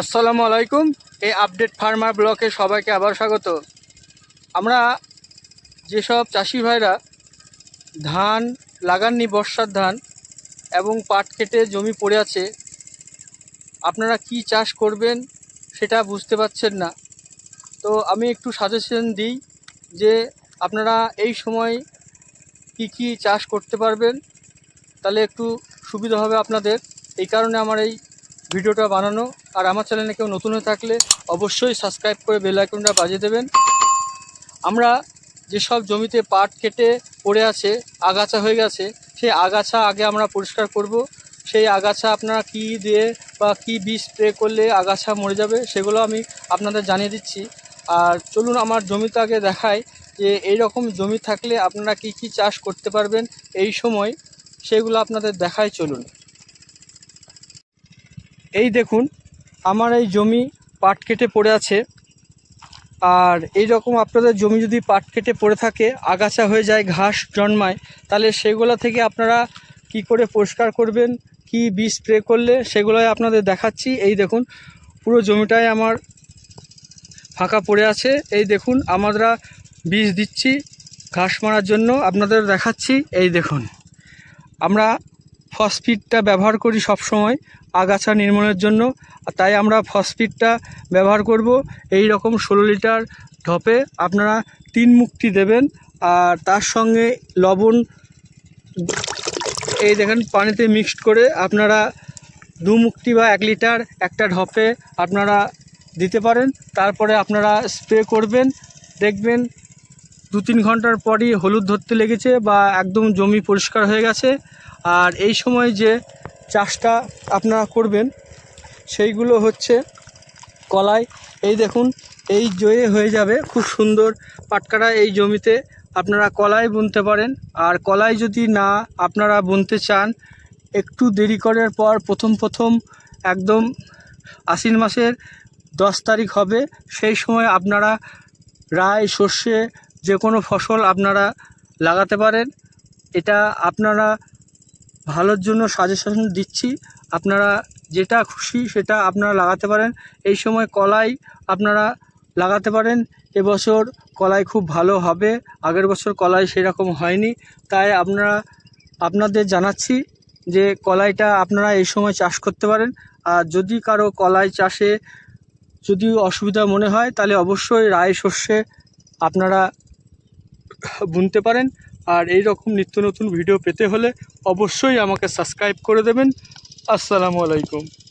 আসসালামু আলাইকুম, এই আপডেট ফার্মার ব্লকে সবাইকে আবার স্বাগত। আমরা যেসব চাষি ভাইরা ধান লাগাননি বর্ষার ধান এবং পাট কেটে জমি পড়ে আছে, আপনারা কি চাষ করবেন সেটা বুঝতে পারছেন না। তো আমি একটু সাজেশন দিই যে আপনারা এই সময় কি কি চাষ করতে পারবেন, তাহলে একটু সুবিধা হবে আপনাদের। এই কারণে আমার এই ভিডিওটা বানানো। আর আমার চ্যানেলে কেউ নতুন হয়ে থাকলে অবশ্যই সাবস্ক্রাইব করে বেল আইকনটা বাজিয়ে দেবেন। আমরা যেসব জমিতে পাট কেটে পড়ে আছে, আগাছা হয়ে গেছে, সেই আগাছা আগে আমরা পরিষ্কার করব। সেই আগাছা আপনারা কি দিয়ে বা কি বীজ স্প্রে করলে আগাছা মরে যাবে, সেগুলো আমি আপনাদের জানিয়ে দিচ্ছি। আর চলুন আমার জমিতে আগে দেখাই যে এই রকম জমি থাকলে আপনারা কি কি চাষ করতে পারবেন এই সময়, সেগুলো আপনাদের দেখাই চলুন। এই দেখুন, আমার এই জমি পাট কেটে পড়ে আছে। আর এই রকম আপনাদের জমি যদি পাট কেটে পড়ে থাকে, আগাছা হয়ে যায়, ঘাস জন্মায়, তাহলে সেগুলো থেকে আপনারা কি করে পরিষ্কার করবেন, কি বীজ স্প্রে করলে সেগুলোই আপনাদের দেখাচ্ছি। এই দেখুন, পুরো জমিটাই আমার ফাঁকা পড়ে আছে। এই দেখুন আমরা বীজ দিচ্ছি, ঘাস মারার জন্য আপনাদের দেখাচ্ছি। এই দেখুন, আমরা ফসফিটটা ব্যবহার করি সব সময় আগাছা নির্মূলের জন্য। তাই আমরা ফসফিটটা ব্যবহার করব। এই রকম ষোলো লিটার ঢপে আপনারা তিন মুক্তি দেবেন। আর তার সঙ্গে লবণ এই দেখেন পানিতে মিক্সড করে আপনারা দু মুক্তি বা এক লিটার একটা ঢপে আপনারা দিতে পারেন। তারপরে আপনারা স্প্রে করবেন। দেখবেন দু তিন ঘণ্টার পরই হলুদ ধরতে লেগেছে বা একদম জমি পরিষ্কার হয়ে গেছে। আর এই সময় যে চাষটা আপনারা করবেন, সেইগুলো হচ্ছে কলাই। এই দেখুন, এই জয়ে হয়ে যাবে, খুব সুন্দর পাটকাটা এই জমিতে। আপনারা কলাই বুনতে পারেন, আর কলাই যদি না আপনারা বুনতে চান, একটু দেরি করার পর প্রথম প্রথম একদম আশ্বিন মাসের দশ তারিখ হবে, সেই সময় আপনারা রায়, সর্ষে যে কোনো ফসল আপনারা লাগাতে পারেন। এটা আপনারা ভালোর জন্য সাজেশন দিচ্ছি। আপনারা যেটা খুশি সেটা আপনারা লাগাতে পারেন। এই সময় কলাই আপনারা লাগাতে পারেন। এবছর কলাই খুব ভালো হবে। আগের বছর কলাই সেরকম হয়নি। তাই আপনারা, আপনাদের জানাচ্ছি যে কলাইটা আপনারা এই সময় চাষ করতে পারেন। আর যদি কারও কলাই চাষে যদি অসুবিধা মনে হয়, তাহলে অবশ্যই রায় শস্যে আপনারা বুনতে পারেন। আর এই রকম নিত্য নতুন ভিডিও পেতে হলে অবশ্যই আমাকে সাবস্ক্রাইব করে দেবেন। আসসালামু আলাইকুম।